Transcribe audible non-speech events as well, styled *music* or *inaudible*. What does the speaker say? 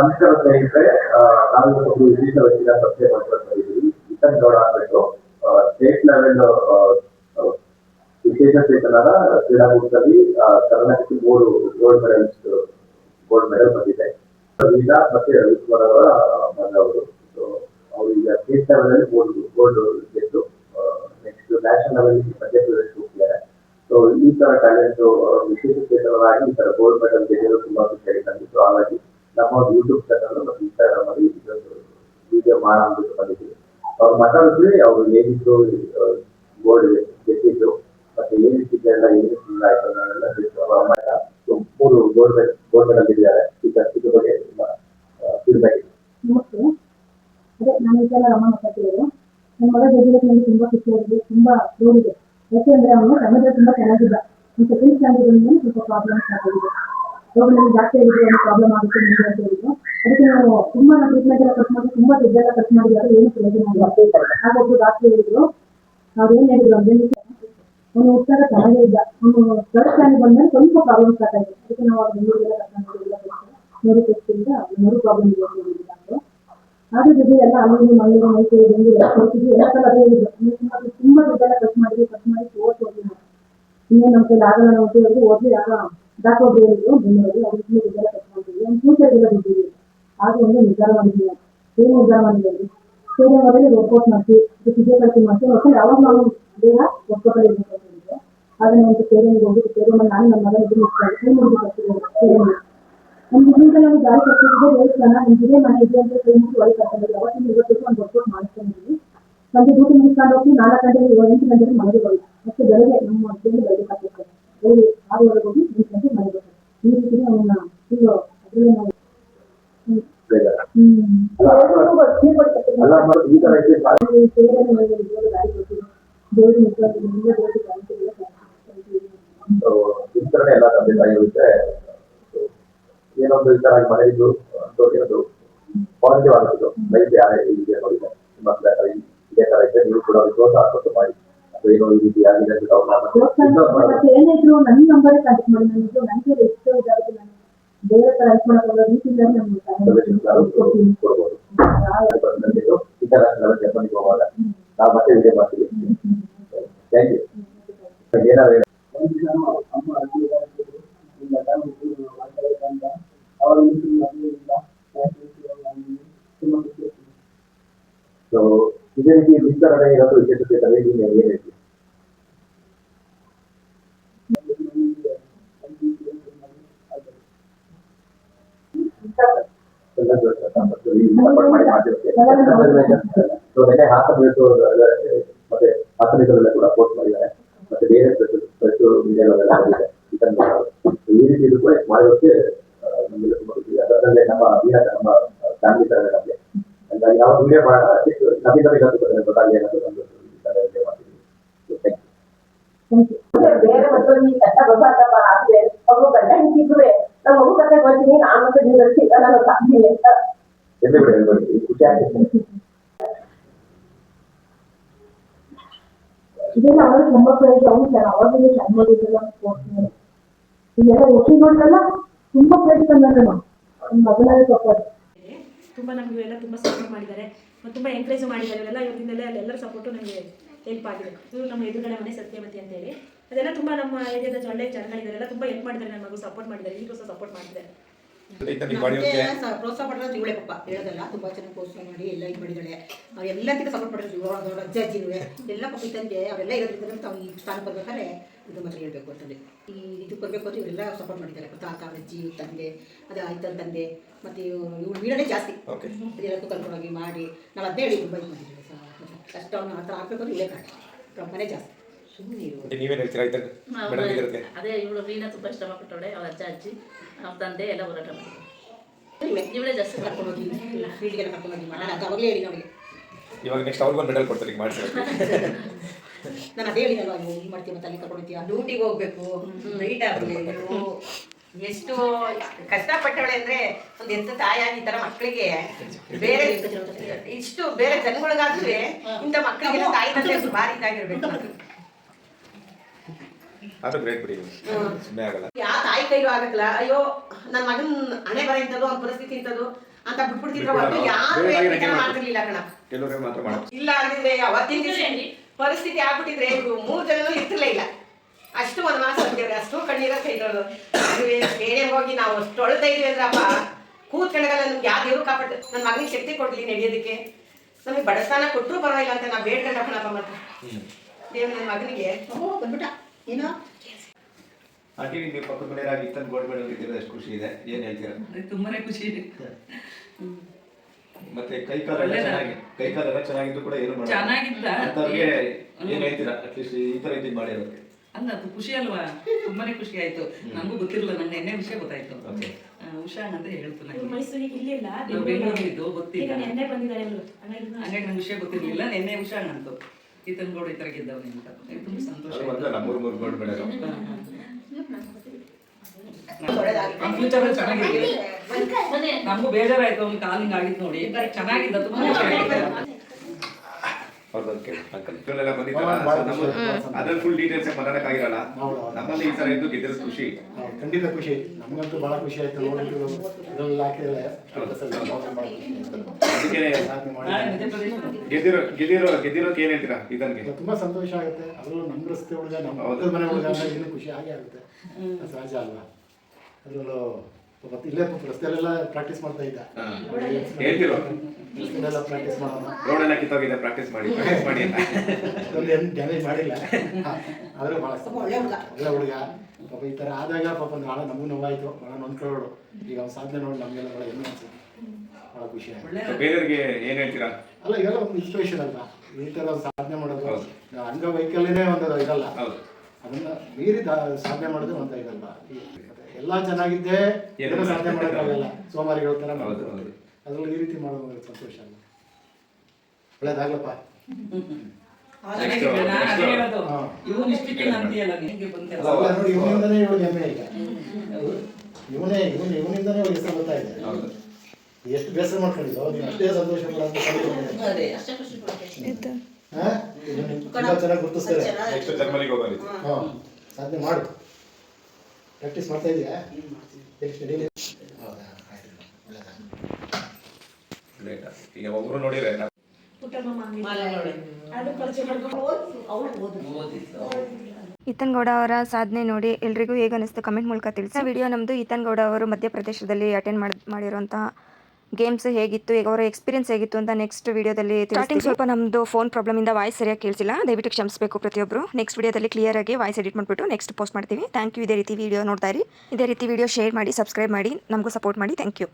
ನಮಸ್ಕಾರ ಸ್ನೇಹಿತರೆ ನಾವು ಒಂದು ವಿಶೇಷ ವ್ಯಕ್ತಿಗಳ ಸಭೆ ಮಾಡ್ಕೊಂಡು ಇದ್ದೀವಿ. ಕಿಶನ್ ಗೌಡ ಅಂದ್ಬಿಟ್ಟು ಸ್ಟೇಟ್ ಲೆವೆಲ್ ವಿಶೇಷ ಚೇತನರ ಕ್ರೀಡಾಕೂಟದಲ್ಲಿ ಕರ್ನಾಟಕಕ್ಕೆ ಮೂರು ಗೋಲ್ಡ್ ಮೆಡಲ್ಸ್ ಗೋಲ್ಡ್ ಮೆಡಲ್ ಬಂದಿದೆ. ವೀಣಾ ಮತ್ತೆ ರವಿಕುಮಾರ್ ಅವರ ಬಂದವರು ಅವರು. ಈಗ ಸ್ಟೇಟ್ ಲೆವೆಲ್ ಅಲ್ಲಿ ಗೋಲ್ಡ್ ಗೋಲ್ಡ್ ಗೆದ್ದು ನೆಕ್ಸ್ಟ್ ನ್ಯಾಷನಲ್ ಲೆವೆಲ್ ಮಧ್ಯಪ್ರದೇಶ ಹೋಗ್ತಿದ್ದಾರೆ. ಸೊ ಈ ತರ ಟ್ಯಾಲೆಂಟ್ ವಿಶೇಷ ಚೇತನರಾಗಿ ಈ ತರ ಗೋಲ್ಡ್ ಮೆಡಲ್ ಗೆದ್ದಿರೋ ತುಂಬಾ ಖುಷಿಯಾಗಿ ತಂದಿತ್ತು ಹಾಗಾಗಿ ನಮ್ಮ ಯೂಟ್ಯೂಬ್ ಚಾನಲ್ ಮತ್ತು ಇನ್ಸ್ಟಾಗ್ರಾಮ್ ಅಲ್ಲಿ ವಿಡಿಯೋ ಮಾಡೋಣ ಅಂತ ಬಂದಿದ್ದೀವಿ ಅವ್ರು ಮಾತಾಡಿದ್ರೆ ಅವ್ರು ಏನಿದ್ರು ಗೋಲ್ಡ್ ಗೆದ್ದಿದ್ದು ಮತ್ತೆ ಏನಿಟ್ಟಿದ್ದೆ ಎಲ್ಲ ಏನಿಲ್ಲ ಆಯ್ತು ಅನ್ನೋದೆಲ್ಲ ಸೊ ಮೂರು ಗೋಲ್ಡ್ ಗೋಲ್ಡ್ ಮೆಡಲ್ ಇದ್ದಾರೆ. ಈಗ ಇದ್ರ ಬಗ್ಗೆ ಫೀಡ್ಬ್ಯಾಕ್ ನಮಸ್ತೆ. ಅದೇ, ನಾನು ಇದೆಲ್ಲ ರಮ ಮಾತಾಡ್ತಿರೋದು. ನನ್ನ ಮಗ ಗೆದ್ದಿರೋದು ನನಗೆ ತುಂಬಾ ಖುಷಿಯಾಗಿದೆ, ತುಂಬಾ ಇದೆ ಯಾಕೆಂದ್ರೆ ಅವನು ಕನ್ನಡ ತುಂಬಾ ಚೆನ್ನಾಗಿಲ್ಲ. ಸೆಕೆಂಡ್ ಸ್ಟ್ಯಾಂಡರ್ಡ್ ಸ್ವಲ್ಪ ಪ್ರಾಬ್ಲಮ್ಸ್ ಆಗಿದೆ. ರೋಗದಲ್ಲಿ ಜಾಸ್ತಿ ಆಗಿದೆ ಒಂದು ಪ್ರಾಬ್ಲಮ್ ಆಗುತ್ತೆ ನಿಮಗೆ ಅಂತ ಹೇಳಿದ್ರು ಅದಕ್ಕೆ ನಾವು ತುಂಬಾ ನಾವು ಟ್ರೀಟ್ಮೆಂಟ್ ಎಲ್ಲ ಖರ್ಚು ಮಾಡಿ ತುಂಬಾ ದುಡ್ಡೆಲ್ಲ ಖರ್ಚು ಮಾಡಿದಾಗ ಏನು ಪ್ರಯೋಜನ ಆಗಿಲ್ಲ ಹಾಗೊಬ್ರು ಡಾಕ್ಟರ್ ಹೇಳಿದ್ರು. ಅವ್ರು ಏನ್ ಹೇಳಿದ್ರು ಅಂದ್ರೆ, ಅವನು ಉತ್ತರ ಚೆನ್ನಾಗೇ ಇದ್ದ ಅವನು ಥರ್ಡ್ ಸ್ಟ್ಯಾಂಡರ್ಡ್ ಬಂದ್ಮೇಲೆ ಸ್ವಲ್ಪ ಪ್ರಾಬ್ಲಮ್ ಸ್ಟಾರ್ಟ್ ಆಗಿದೆ ಅದಕ್ಕೆ ನಾವು ಅವ್ರ ಬೆಂಗಳೂರಿಗೆಲ್ಲ ಕರ್ಕೊಂಡು ಮಾಡಿ ಮೂರು ಟೆಸ್ಟಿಂದ ಮೂರು ಪ್ರಾಬ್ಲಮ್ ಇದೆ ಅಂತ ಹೇಳಿದ್ರು ಜೊತೆ ಎಲ್ಲ ಅಲ್ಲಿ ಮಂಗಳೂರು ಮೈಸೂರು, ಬೆಂಗಳೂರು, ಎಲ್ಲ ಸಲ ಅದೇ ಹೇಳಿದ್ರು ತುಂಬಾ ತುಂಬಾ ದುಡ್ಡೆಲ್ಲ ಖರ್ಚು ಮಾಡಿದ್ವಿ ಖರ್ಚು ಮಾಡಿ ಓದ್ ಹೋಗಿ ನಾವು. ಇನ್ನೇನು ನಮ್ಮ ಕೈಲಿ ಆಗಲ್ಲ ನಾವು ಓದ್ಲಿ ಆಗ ಡಾಕ್ಟರ್ ಒಬ್ರು ಹೇಳಿದ್ರು ನಿರ್ಧಾರ ಮಾಡ್ತೀವಿ ಒಂದು ಫ್ಯೂಚರ್ಗೆಲ್ಲ ದುಡ್ಡಿದೆ ಆಗ ಒಂದು ನಿರ್ಧಾರ ಮಾಡಿದ್ದೀವಿ ಏನು ನಿರ್ಧಾರ ಮಾಡಿದ್ದೀವಿ ಅಂದ್ರೆ ಸೇರಿ ಮೊದಲೇ ವರ್ಕೌಟ್ ಮಾಡ್ತೀವಿ ಫಿಸಿಯೋಥೆರಪಿ ಮಾಡ್ತೀವಿ ಮತ್ತು ಯಾವಾಗ ನಾವು ದೇಹ ವರ್ಕೌಟ್ ಅಲ್ಲಿ ಇರ್ಬೇಕು ಒಂದು ಹೇಳಿದ್ರು ಆಗ ನಾನು ಸೇರಿನಿಗೆ ಹೋಗಿ ಸೇರಿ ನಾನು ನಮ್ಮ ಮಗನ ಇಷ್ಟ ಆಗಿ ಮುಗಿದು ಬರ್ತಿದ್ದೆ ಸೇರಿನಿಗೆ ನಮ್ಗೆ ಇದರಿಂದ ನಾವು ದಾರಿ ಕಟ್ಟಿದ್ದೆ ದೇವಸ್ಥಾನ ನಮ್ಗೆ ಇದೇ ಮನೆ ಇದೆ ಅಂತ ಮುಗಿ ಒಳಗೆ ಕರ್ಕೊಂಡು ಅವತ್ತಿನ ಇವತ್ತಿಗೂ ಒಂದು ವರ್ಕೌಟ್ ಮಾಡಿಸ್ಕೊಂಡಿದ್ವಿ ಸಂಜೆ ಡ್ಯೂಟಿ ಮುಗಿಸ್ಕೊಂಡು ಹೋಗಿ ನಾಲ್ಕು ಗಂಟೆಗೆ ಎಂಟು ಗಂಟೆಗೆ ಮನೆಗೆ ಹೋಗಿ ಮತ್ತೆ ಬೆಳಗ್ಗೆ ನಮ್ಮ ಮಕ್ಕಳಿಗೆ ಬೆಳಗ್ಗೆ ಹಾಕಿರ್ತಾರೆ ಬೆಳಗ್ಗೆ ಆರೂವರೆಗೆ ಹೋಗಿ ಎಂಟು ಗಂಟೆಗೆ ಮನೆಗೆ ಬರ್ತಾರೆ ಈ ರೀತಿ ಅವನ್ನ ಫುಲ್ಲು ಅದರಲ್ಲೇ ನಾವು ಹ್ಮ್. ಹ್ಮ್. ತುಂಬಾ ಶ್ರೀಪಟ್ಟು ಕಟ್ಟಿದ್ದೀವಿ. ಅಲ್ಲ ಮತ್ತೆ ಈ ತರ ಇದೆ ಅಲ್ಲಿ ಸೇರಿನ ಮೇಲೆ ದೇವರು ದಾರಿ ಕೊಟ್ಟಿದ್ರು ದೇವರು ನಿಜವಾಗಿ ನಿಮ್ಗೆ ದೇವರಿಗೆ ಕಾಣಿಸಿಲ್ಲ ಸೊ ವಿಸ್ತರಣೆ ಎಲ್ಲ ತಂದೆ ತಾಯಿ ಇರುತ್ತೆ ಏನೊಂದು ಈ ತರ ಮನೆಯಿದ್ದು ಅಂತ ಏನದು ಪಾಸಿಟಿವ್ ಆಗಿದ್ದು ಲೈಫ್ ಯಾರೇ ಇದೆ ನೋಡಿದೆ ನಿಮ್ಮ ಹತ್ರ ಇದೇ ತರ ಇದೆ ನೀವು ಕೂಡ ಅವ್ರಿಗೆ ಪ್ರೋತ್ಸಾಹ ಕೊಟ್ಟು ಮಾಡಿ ಅದು ಏನೋ ಈ ರೀತಿ ಆಗಿದೆ ಅಂತ ಅವ್ರನ್ನ ಮತ್ತೆ ಮತ್ತೆ ಏನಿದ್ರು ನನ್ನ ನಂಬರ್ ಕಾಂಟ್ಯಾಕ್ಟ್ ಮಾಡಿ ನನಗೆ ನನಗೆ ಎಷ್ಟು ಇದಾಗುತ್ತೆ ನಾನು ಬೇರೆ ಹತ್ರ ಹೆಲ್ಪ್ ಮಾಡೋಕ್ಕಾಗೋ ರೀತಿಯಿಂದ ನಾನು ಸಜೆಷನ್ಸ್ ಕೊಡ್ತೀನಿ ಕೊಡ್ಬೋದು ಬಂದಿದ್ದು ಇಂಟರ್ನ್ಯಾಷನಲ್ ಜರ್ಮನಿಗೆ ಹೋಗುವಾಗ ನಾವು ಮತ್ತೆ ವಿಡಿಯೋ ಮಾಡ್ತೀವಿ ಥ್ಯಾಂಕ್ ಯು ಏನಾದ್ರು ಸೊ ಇದೇ ರೀತಿ ವಿಸ್ತರಣೆ ಇರೋದು ವಿಶೇಷತೆ ತಲೆ ನೀವು ಏನು ಹೇಳ್ತೀವಿ ಎಲ್ಲ ಮತ್ತು ಈ ಸಪೋರ್ಟ್ ಮಾಡಿ ಮಾಡ್ತಿರುತ್ತೆ ಸೊ ನೆನೆ ಹಾಕಬೇಕು ಮತ್ತೆ ಹಾಸನಿಗಳೆಲ್ಲ ಕೂಡ ಪೋಸ್ಟ್ ಮತ್ತೆ ಬೇರೆ ಬೇರೆ ಅವರು ಬರ್ತೀನಿ ನಾನು ಮತ್ತೆ ಸಿಗಲ್ಲ ನಾನು ಸಾಧ್ಯ ಅಂತ ತುಂಬಾ ತಪ್ಪದು ತುಂಬ ನಮಗೆ ಸಪೋರ್ಟ್ ಮಾಡಿದ್ದಾರೆ ತುಂಬ ಎಂಕರೇಜ್ ಮಾಡಿದ್ದಾರೆ. ಸಪೋರ್ಟು ನಮಗೆ ಹೆಲ್ಪ್ ಆಗಿದೆ. ನಮ್ಮ ಎದುರುಗಡೆ ಮನೆ ಸತ್ಯವತಿ ಅಂತೇಳಿ. ಅದೆಲ್ಲ ತುಂಬಾ ನಮ್ಮ ಏರಿಯಾದ ಒಳ್ಳೆ ಜನಗಳಿದ್ದಾರೆ. ತುಂಬ ಹೆಲ್ಪ್ ಮಾಡಿದ್ದಾರೆ ನನ್ನ ಮಗು ಸಪೋರ್ಟ್ ಮಾಡಿದ್ದಾರೆ ಸಹ ಸಪೋರ್ಟ್ ಮಾಡಿದ್ದಾರೆ ನಮ್ಗೆ ಪ್ರೋತ್ಸಾಹ ಪಡೆದ ಇವಳೆ ಪಾಪ. ಹೇಳೋದಲ್ಲ ತುಂಬಾ ಚೆನ್ನಾಗಿ ಪ್ರೋತ್ಸಾಹ ಮಾಡಿ ಎಲ್ಲ ಇದು ಮಾಡಿದಾಳೆ. ಎಲ್ಲಕ್ಕಿಂತ ಸಪೋರ್ಟ್ ಮಾಡಿದ್ರು ಅವ್ರ ಅಜ್ಜ ಅಜ್ಜಿನೂ ಎಲ್ಲ ಪಾಪ ತಂದೆ ಅವರೆಲ್ಲ ಇರೋದ್ರಿಂದ ತಾವು ಈ ಸ್ಥಾನ ಬರ್ಬೇಕಾದ್ರೆ ಇದು ಮಾತ್ರ ಹೇಳ್ಬೇಕು ಅಂತಂದ್ರೆ. ಈ ಇದು ಬರಬೇಕು ಅಂತ ಇವರೆಲ್ಲ ಸಪೋರ್ಟ್ ಮಾಡಿದ್ದಾರೆ. ತಾತ ಅಜ್ಜಿ ತಂದೆ ಅದೇ ಆಯ್ತನ ತಂದೆ. ಮತ್ತೆ ಇವಳು ಮೀಡನೇ ಜಾಸ್ತಿ. ಎಲ್ಲಕ್ಕೂ ಕರ್ಕೊಂಡೋಗಿ ಮಾಡಿ ನಾವು ಅದೇ ಹೇಳಿ ತುಂಬ ಇದು ಮಾಡಿದ್ದೀವಿ. ಕಷ್ಟವನ್ನು ಆ ಥರ ಹಾಕ್ಬೇಕು ಇವಳೇ ಕಾರಣ ಮನೆ ಜಾಸ್ತಿ. ಸುಮ್ಮನೆ ಇರು ನೀವೇನು ಹೇಳ್ತೀರಾ ಆಯ್ತಾ ಮೇಡಮ್ ಅದೇ ಇವಳು ವೀಣಾ ತುಂಬ ಪಟ್ಟವಳೆ ಅವ್ರ ಅಜ್ಜ ಅಜ್ಜಿ ಅವ್ರ ತಂದೆ ಎಲ್ಲ ಹೋರಾಟ ಮಾಡಿದ್ರು ಇವಳೆ ಜಾಸ್ತಿ ಕರ್ಕೊಂಡೋಗಿ ಫೀಲ್ಡ್ಗೆಲ್ಲ ಕರ್ಕೊಂಡೋಗಿ ಮಾಡೋಣ ಅದು ಅವಾಗಲೇ ಹೇಳಿ ನಮಗೆ ಇವಾಗ ನೆಕ್ಸ್ಟ್ ಅವ್ರಿಗೊಂದು ಮೆಡಲ್ ಕೊಡ್ತಾರೆ ಈಗ ಮಾಡಿಸಿ *laughs* ನಾನು ಅದೇ ಹೇಳಿದಲ್ವ ನೀವು ಈ ಮಾಡ್ತೀವಿ ಮತ್ತೆ ಅಲ್ಲಿ ಕರ್ಕೊಂಡೋಗ್ತೀಯ ಡ್ಯೂಟಿಗೆ ಹೋಗ್ಬೇಕು. ನೈಟ್ ಆಗಲಿ ಎಷ್ಟು ಕಷ್ಟಪಟ್ಟವಳೆ ಅಂದ್ರೆ ಒಂದು ಎಂತ ತಾಯಾಗಿ ಈ ತರ ಮಕ್ಕಳಿಗೆ. ಬೇರೆ ಇಷ್ಟು ಬೇರೆ ಜನಗಳಿಗಾದ್ರೆ ಇಂಥ ಮಕ್ಕಳಿಗೆ ತಾಯಿ ತಂದೆ ಭಾರಿ ಇದಾಗಿರ್ಬೇಕು. ಅದು ಗ್ರೇಟ್ ಬಿಡಿ ಸುಮ್ಮನೆ ಆಗಲ್ಲ. ಯಾ ತಾಯಿ ಕೈಲೂ ಆಗಕ್ಕಲ್ಲ. ಅಯ್ಯೋ ನನ್ನ ಮಗನ್ ಹಣೆ ಬರ ಇಂಥದ್ದು ಅವ್ನ ಪರಿಸ್ಥಿತಿ ಇಂಥದ್ದು ಅಂತ ಬಿಟ್ಬಿಡ್ತಿದ್ರು ಹೊರತು ಯಾರು ಮಾಡ್ತಿರ್ಲಿಲ್ಲ ಕಣ. ಕೆಲವ್ರಿಗೆ ಮಾತ್ರ ಮಾಡ. ಇಲ್ಲ ಅಂದ್ರೆ ಅವತ್ತಿನ ದಿವಸ ಪರಿಸ್ಥಿತಿ ಆಗ್ಬಿಟ್ಟಿದ್ರೆ ಇವ್ರು ಮೂರ್ ಜನನು ಇರ್ತಿರ್ಲೇ ಇಲ್ಲ. ಅಷ್ಟು ಒಂದು ಮಾಸ ಅಂತಿದ್ರೆ ಅಷ್ಟು ಕಣ್ಣೀರ ಕೈಗಳು ಬೇರೆ ಹೋಗಿ ನಾವು ಅಷ್ಟು ಅಳ್ತಾ ಇದ್ವಿ ಅಂದ್ರಪ್ಪ. ಕೂತ್ಕೊಂಡಾಗಲ್ಲ ನಮ್ಗೆ ಯಾವ ದೇವ್ರು ಕಾಪಾಡ್ ನನ್ನ ಮಗನಿಗೆ ಶಕ್ತಿ ಕೊಡ್ಲಿ ನಡೆಯೋದಕ್ಕೆ. ನಮಗೆ ಬಡತನ ಕೊಟ್ಟರು ಪರವಾಗಿಲ್ಲ ಅಂತ ನಾವು ಬೇಡ್ಕೊಂಡಪ್ಪ ಮತ್ತೆ. ದೇವ್ರ ನನ್ನ ಮಗನಿಗೆ ಓ ಬಂದ್ಬಿಟ್ಟ. ಏನೋ? ಆಂಟಿ ನೀವು ಪಕ್ಕದ ಮನೆಯವರಾಗಿ ಇತ್ತಂದು ಗೋಲ್ಡ್ ಮೆಡಲ್ ಗೆದ್ದಿರೋದು ಎಷ್ಟು ಖುಷಿ ಇದೆ. ಏನು ಹೇಳ್ತೀರಾ? ತುಂಬಾನೇ ಖುಷಿ ಇದೆ. ಮತ್ತೆ ಕೈ ಕಾಲೆಲ್ಲ ಒಳ್ಳೆದಾ? ಚೆನ್ನಾಗಿ ಕೈ ಕಾಲೆಲ್ಲ ಚೆನ್ನಾಗಿದ್ದು ಕೂಡ ಏನು ಮಾಡಲ್ಲ. ಚೆನ್ನಾಗಿದ್ದ? ಅಂತವ್ರಿಗೆ ಏನು ಹೇಳ್ತೀರಾ? ಅಟ್ಲೀಸ್ಟ್ ಈ ತರ ಇದ್ದು ಮಾಡಿರೋದಕ್ಕೆ ಅಲ್ಲ ಅದು ಖುಷಿ ಅಲ್ವಾ? ತುಂಬಾನೇ ಖುಷಿ ಆಯ್ತು. ನಮಗೂ ಗೊತ್ತಿರಲಿಲ್ಲ ನಂಗೆ ನೆನ್ನೆ ವಿಷಯ ಗೊತ್ತಾಯ್ತು. Okay. ಆ, ಉಷಾ ಅಂತ ಹೇಳ್ತು ಇವ್ರು ನನಗೆ ಮೈಸೂರಿಗೆ ಇಲ್ಲಿಲ್ಲ ನಾವು ಬೆಂಗಳೂರಿದ್ದು ಗೊತ್ತಿಲ್ಲ. ಈಗ ನೆನ್ನೆ ಬಂದಿದ್ದಾರೆ ಇವರು ಹಾಗಾಗಿ ಹಾಗಾಗಿ ನಂಗೆ ವಿಷಯ ಗೊತ್ತಿರಲಿಲ್ಲ. ನಿನ್ನೆ ಉಷಾ ಅಂತು ಈತನ್ ಗೌಡ ಈ ತರ ಗೆದ್ದವನೇ ಅಂತ ತುಂಬಾ ಸಂತೋಷ ಅಲ್ಲಿ ಚೆನ್ನಾಗಿದೆ. ನಮಗೂ ಬೇಜಾರಾಯ್ತು ಅವ್ನು ಕಾಲಿಂಗ್ ಆಗಿತ್ತು ನೋಡಿ. ಚೆನ್ನಾಗಿದ್ದ ತುಂಬಾ ಅವ್ರದ್ದೊಂದು ಕೇಳಿ ಅಂಕಲ್ ಇದ್ರಲ್ಲೆಲ್ಲ ಬಂದಿದ್ದಲ್ಲ ಅದ್ರಲ್ಲಿ ಫುಲ್ ಡೀಟೇಲ್ಸ್ ಮಾತಾಡಕ್ಕಾಗಿರಲ್ಲ ನಮ್ಮಲ್ಲಿ ಈ ಸಲ ಇದ್ದು ಗೆದ್ದಿರೋದು ಖುಷಿ. ಖಂಡಿತ ಖುಷಿ ನಮಗಂತೂ ಬಹಳ ಖುಷಿ ಆಯ್ತು ನೋಡಿದ್ರು ಇದ್ರಲ್ಲಿ ಹಾಕಿದ್ರೆ ಗೆದ್ದಿರೋ ಗೆದ್ದಿರೋ ಗೆದ್ದಿರೋಕೆ ಏನ್ ಹೇಳ್ತೀರಾ ಇದನ್ಗೆ? ತುಂಬಾ ಸಂತೋಷ ಆಗುತ್ತೆ. ಅದರಲ್ಲೂ ನಮ್ಮ ರಸ್ತೆ ಹುಡುಗ ನಮ್ಮ ಮನೆ ಹುಡುಗ ಇನ್ನೂ ಖುಷಿ ಆಗೇ ಆಗುತ್ತೆ. ಸಹಜ ಅಲ್ವಾ? ಅದರಲ್ಲೂ ಪಾಪ ಇಲ್ಲೇ ರಸ್ತೆಯಲ್ಲೆಲ್ಲ ಪ್ರಾಕ್ಟೀಸ್ ಮಾಡ್ತಾ ಇದ್ದ. ಹೇಳ್ತಿರೋ ರಸ್ತೆಯಲ್ಲೆಲ್ಲ ಪ್ರಾಕ್ಟೀಸ್ ಮಾಡೋಣ. ರೋಡ್ ಎಲ್ಲ ಕಿತ್ತೋಗಿದೆ ಪ್ರಾಕ್ಟೀಸ್ ಮಾಡಿ ಪ್ರಾಕ್ಟೀಸ್ ಮಾಡಿ ಅಂತ. ಏನು ಡ್ಯಾಮೇಜ್ ಮಾಡಿಲ್ಲ. ಆದ್ರೆ ಭಾಳ ಒಳ್ಳೆ ಹುಡುಗ. ಪಾಪ ಈ ಥರ ಆದಾಗ ಪಾಪ ಭಾಳ ನಮಗೂ ನೋವಾಯಿತು ಭಾಳ ನೊಂದ್ಕೊಳ್ಳೋಳು ಈಗ ಅವ್ನ ಸಾಧನೆ ನೋಡಿ ನಮಗೆಲ್ಲ ಭಾಳ ಹೆಮ್ಮೆ ಅನ್ಸುತ್ತೆ. ಭಾಳ ಖುಷಿ ಬೇರೆಯವ್ರಿಗೆ ಏನ್ ಹೇಳ್ತೀರಾ? ಅಲ್ಲ ಇವೆಲ್ಲ ಒಂದು ಇನ್ಸ್ಪಿರೇಷನ್ ಅಲ್ವಾ? ಈ ಥರ ಒಂದು ಸಾಧನೆ ಮಾಡೋದು. ಅಂಗವೈಕಲ್ಯನೇ ಒಂದು ಇದಲ್ಲ. ಅದನ್ನ ಮೀರಿ ಸಾಧನೆ ಮಾಡೋದು ಒಂದು ಇದಲ್ಲ ಈ- ಎಲ್ಲ ಚೆನ್ನಾಗಿದ್ದೆ ಸಾಧನೆ ಮಾಡೋಕ್ಕಾಗಲ್ಲ. ಸೋಮವಾರ ಥರ ಅದ್ರಲ್ಲಿ ಈ ರೀತಿ ಮಾಡೋದು ಸಂತೋಷ ಅಲ್ಲ ಒಳ್ಳೇದಾಗ್ಲಪ್ಪ ಇವನಿಂದನೇ ಹೆಮ್ಮೆ ಈಗ. ಇವನೇ ಇವನು ಇವನಿಂದನೇ ಹೆಸರು ಬರ್ತಾ ಇದೆ. ಹೌದು. ಎಷ್ಟು ಬೇಸರ ಮಾಡ್ಕೊಂಡಿದ್ದು? ನೀನು ಅಷ್ಟೇ ಸಂತೋಷ ಪಡೋದು ಚೆನ್ನಾಗಿ ಗುರುತಿಸ್ತಾರೆ. ಸಾಧನೆ ಮಾಡು. ಪ್ರಾಕ್ಟೀಸ್ ಮಾಡ್ತಾ ಇದೆಯಾ? ಹೌದಾ? ಆಯ್ತು. ಗ್ರೇಟ್ ಈಗ ಒಬ್ರು ನೋಡಿದ್ರೆ ಈತನ್ ಗೌಡ ಅವರ ಸಾಧನೆ ನೋಡಿ ಎಲ್ರಿಗೂ ಹೇಗೆ ಅನಿಸ್ತು ಕಮೆಂಟ್ ಮೂಲಕ ತಿಳಿಸಿ. ವಿಡಿಯೋ ನಮ್ಮದು ಈತನ್ ಗೌಡ ಅವರು ಮಧ್ಯಪ್ರದೇಶದಲ್ಲಿ ಅಟೆಂಡ್ ಮಾಡಿ ಮಾಡಿರುವಂತಹ ಗೇಮ್ಸ್ ಹೇಗಿತ್ತು ಈಗ ಅವರ ಎಕ್ಸ್ಪೀರಿಯನ್ಸ್ ಹೇಗಿತ್ತು ಅಂತ ನೆಕ್ಸ್ಟ್ ವಿಡಿಯೋದಲ್ಲಿ ಸ್ಟಾರ್ಟಿಂಗ್ ಸ್ವಲ್ಪ ನಮ್ಮದು ಫೋನ್ ಪ್ರಾಬ್ಲಮ್ ಇಂದ ವಾಯ್ಸ್ ಸರಿಯಾಗಿ ಕೇಳಿಸಿಲ್ಲ. ದಯವಿಟ್ಟು ಕ್ಷಮಿಸಬೇಕು ಪ್ರತಿಯೊಬ್ಬರು ನೆಕ್ಸ್ಟ್ ವಿಡಿಯೋದಲ್ಲಿ ಕ್ಲಿಯರ್ ಆಗಿ ವಾಯ್ಸ್ ಎಡಿಟ್ ಮಾಡಿಬಿಟ್ಟು ನೆಕ್ಸ್ಟ್ ಪೋಸ್ಟ್ ಮಾಡ್ತೀವಿ. ಥ್ಯಾಂಕ್ ಯು ಇದೇ ರೀತಿ ವಿಡಿಯೋ ನೋಡ್ತಾ ಇರಿ. ಇದೇ ರೀತಿ ವಿಡಿಯೋ ಶೇರ್ ಮಾಡಿ ಸಬ್ಸ್ಕ್ರೈಬ್ ಮಾಡಿ ನಮಗೂ ಸಪೋರ್ಟ್ ಮಾಡಿ. Thank you